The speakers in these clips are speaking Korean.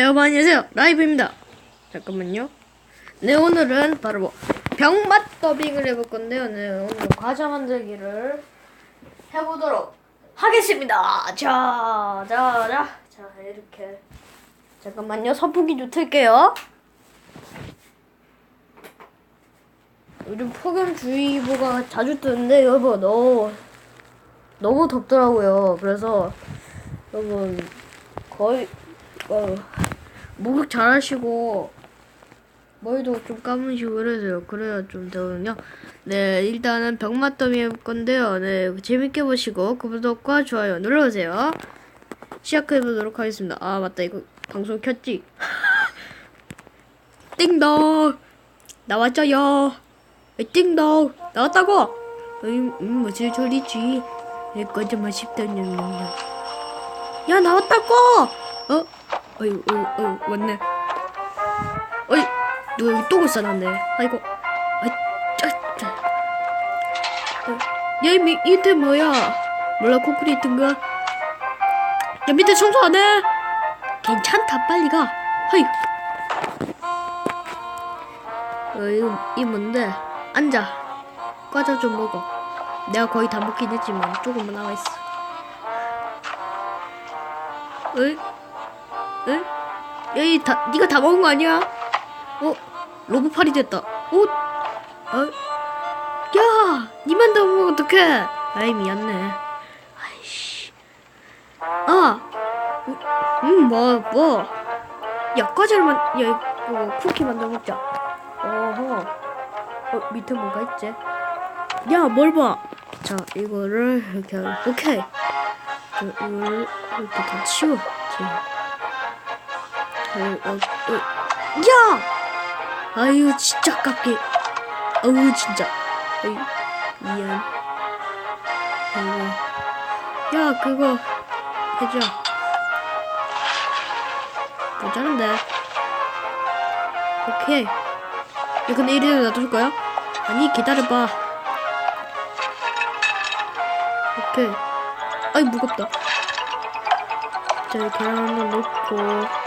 여러분 안녕하세요. 라이브입니다. 잠깐만요. 네 오늘은 바로 뭐 병맛 더빙을 해볼 건데요. 네 오늘 과자 만들기를 해보도록 하겠습니다. 자자자 자 이렇게. 잠깐만요. 선풍기 좀 틀게요. 요즘 폭염주의보가 자주 뜨는데 여러분 너무 너무 덥더라고요. 그래서 여러분 거의 어, 목욕 잘 하시고 머리도 좀 감으시고 그래서요. 그래야 좀 되거든요. 네, 일단은 병맛더미 해볼 건데요. 네, 재밌게 보시고 구독과 좋아요 눌러주세요. 시작해보도록 하겠습니다. 아, 맞다. 이거 방송 켰지? 띵동! 나왔죠요! 에이, 띵동! 나왔다고! 음, 음, 무슨 소리지? 내 거짓말 싶다는 냠냠냠. 야, 나왔다고! 어? 어이, 어이, 어이, 왔네. 어이, 누가 여기 똥을 싸놨네. 아이고, 아이, 짜, 짜. 어, 야, 이 밑- 밑에 뭐야? 몰라, 콘크리트인가? 야, 밑에 청소 안 해? 괜찮다, 빨리 가. 허이. 어, 이거, 이 뭔데? 앉아. 과자 좀 먹어. 내가 거의 다 먹긴 했지만, 조금만 남아있어. 어이? 에? 야, 이 다, 니가 다 먹은 거 아니야? 어? 로봇팔이 됐다. 어? 어? 야! 니만 다 먹으면 어떡해? 아이, 미안네. 아이씨. 아! 음, 음, 뭐, 뭐. 야, 과자를 만, 야, 이거 쿠키 만들어 먹자. 어허. 어, 밑에 뭐가 있지? 야, 뭘 봐. 자, 이거를 이렇게, 오케이. 자, 이거를 이렇게 다 치워. 지금. 어, 어, 어. 야! 아유, 진짜 깝게. 어우, 진짜. 아유, 미안. 아이고. 야, 그거, 해줘. 괜찮은데. 오케이. 야, 근데 이래도 놔둘 거야? 아니, 기다려봐. 오케이. 아이, 무겁다. 자, 이 계란 하나 넣고.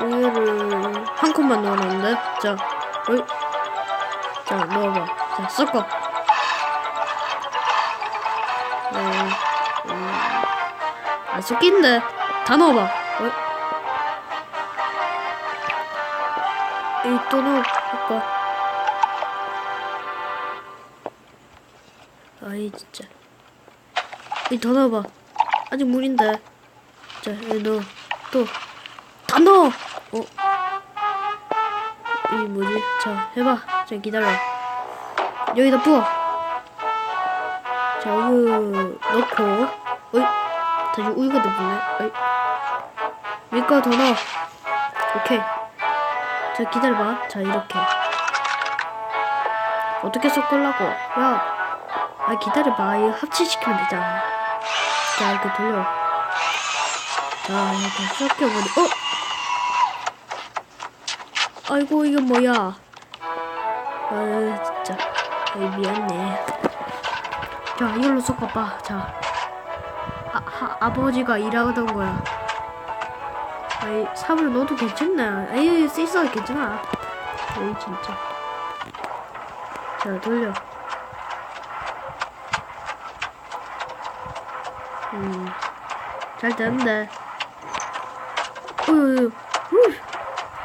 우유를 한 컵만 넣어놨는데? 자, 어이. 자 넣어봐. 자 섞어. 네, 음, 안 섞인데. 다 넣어봐. 어이. 이또 넣어볼까 아이 진짜. 이더 넣어봐. 아직 물인데. 자 여기 넣어. 또 다 넣어 어? 이 뭐지? 자, 해봐. 자, 기다려. 여기다 부어. 자, 우유 넣고. 어이? 다시 우유가 더 부네. 어이? 밀가루 더 넣어. 오케이. 자, 기다려봐. 자, 이렇게. 어떻게 섞으려고? 야. 아, 기다려봐. 이거 합치시키면 되잖아. 자, 이렇게 돌려. 자, 이렇게 섞여버리, 어? 아이고 이게 뭐야? 아 진짜. 아이 미안해. 자 이걸로 섞어봐. 자. 아, 하, 아버지가 일하던 거야. 아이 삽을 넣어도 괜찮나? 아이 쓸써 괜찮아 아이 진짜. 자 돌려. 음잘 되는데 어휴 어휴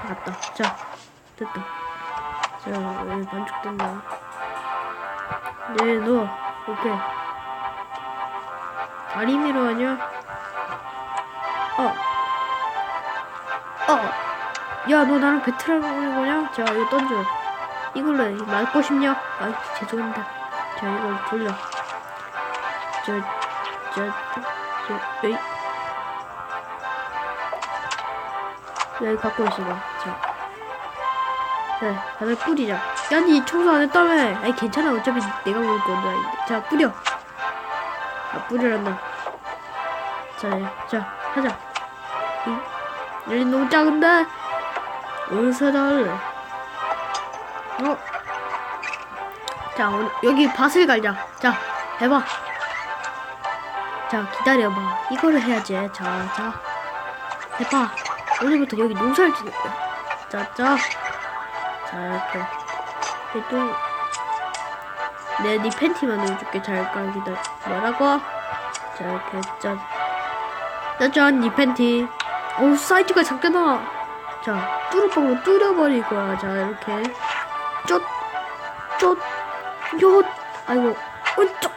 맞다. 자 됐다. 자, 여기 반죽된다. 네, 넣어. 오케이. 다리미로 하냐? 어. 어. 야, 너 나랑 배틀 하는 거냐? 자, 이거 던져. 이걸로 해. 맞고 싶냐? 아이, 죄송합니다. 자, 이걸 돌려. 저, 저, 저, 에이. 야, 이거 갖고 있어봐. 자. 네, 다들 뿌리자. 야, 니 청소 안 했다며. 아니, 괜찮아. 어차피 내가 먹을 건데. 자, 뿌려. 아, 뿌리란다. 자, 예. 자, 하자. 응? 여기 너무 작은데? 달래? 어? 자, 오늘 여기 밭을 갈자. 자, 해봐. 자, 기다려봐. 이거를 해야지. 자, 자. 해봐. 오늘부터 여기 농사를 짓는 거야. 짜짜. 자, 이렇게. 또, 내, 네 팬티 만들어줄게. 잘까, 기다려. 뭐라고? 자, 이렇게, 짠. 짜잔, 네 팬티. 어우, 사이즈가 작잖아. 자, 뚜루뻥으로 뚫어버릴 거야. 자, 이렇게. 쫓, 쫓, 요. 아이고, 어, 쫓.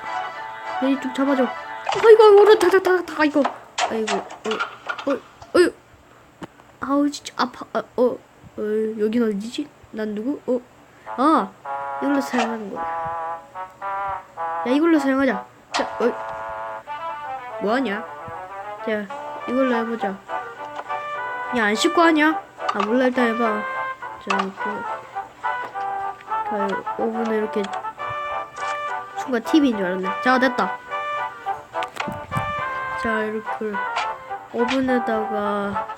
얘좀 잡아줘. 아이고, 오른 다다다다 아이고. 아이고, 어, 어, 어, 아우 진짜 아파. 아, 어, 어, 여긴 어디지? 난 누구? 어, 아, 이걸로 사용하는 거야. 야, 이걸로 사용하자. 자, 어, 뭐하냐? 자, 이걸로 해보자. 야, 안 씻고 하냐? 아, 몰라 일단 해봐. 자, 이렇게. 자, 오븐에 이렇게 순간 TV인 줄 알았네. 자, 됐다. 자, 이렇게 오븐에다가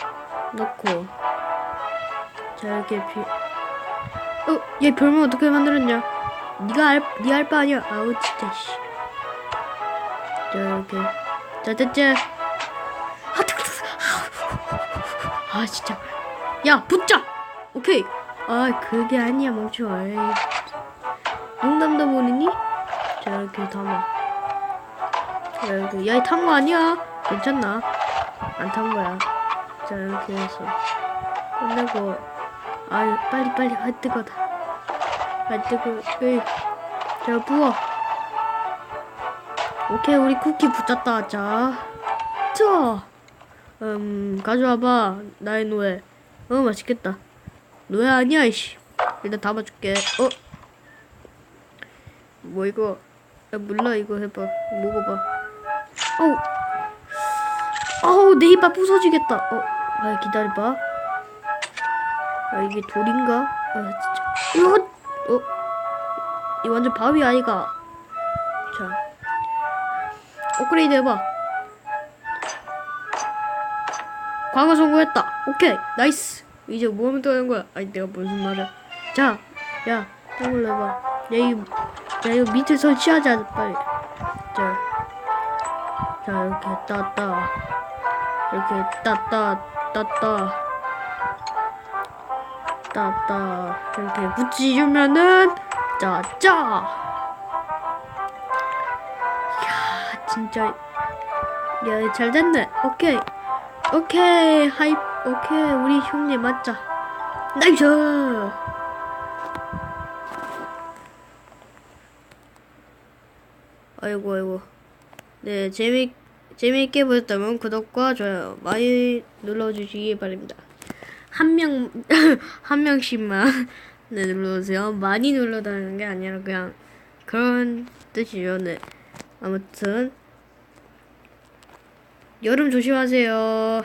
넣고 자, 이렇게 비 어, 얘 별명 어떻게 만들었냐? 네가 알, 네 알바 아니야. 아우 진짜 씨. 자, 이렇게 자, 됐지? 아, 뜨거, 뜨거. 아, 진짜. 야, 붙자. 오케이. 아, 그게 아니야, 멈춰. 에이. 농담도 모르니? 자, 이렇게 담아. 자, 이렇게. 야, 탄거 아니야? 괜찮나? 안 탄 거야. 자, 이렇게 해서. 끝내고. 아, 빨리, 빨리. 아, 뜨거다. 아, 뜨거. 에이. 자, 부어. 오케이, 우리 쿠키 붙였다. 자. 자. 음, 가져와봐. 나의 노예. 어, 맛있겠다. 노예 아니야, 이씨. 일단 담아줄게. 어? 뭐 이거? 야, 몰라, 이거 해봐. 먹어봐. 어우. 어우, 내 이빨 부서지겠다. 어, 아, 기다려봐. 아, 이게 돌인가? 아, 진짜. 이거, 어? 이 완전 바위 아이가. 자. 업그레이드 해봐. 광어 성공했다. 오케이, 나이스. 이제 뭐 하면 되는 거야? 아니, 내가 무슨 말이야. 자, 야, 이걸로 해봐. 야, 이거, 야, 이거 밑에 설치하자, 빨리. 자, 자, 이렇게 따따. 이렇게 따따, 따따. 따따. 이렇게 붙이주면은, 짜, 짜. 이야, 진짜. 야, 잘 됐네. 오케이. 오케이. 하이, 오케이. 우리 형님 맞자. 나이스! 아이고, 아이고. 네, 재미, 재미있게 보셨다면 구독과 좋아요 많이 눌러주시기 바랍니다. 한 명, 한 명씩만 네, 눌러주세요. 많이 눌러달라는 게 아니라 그냥 그런 뜻이죠. 네. 아무튼, 여름 조심하세요.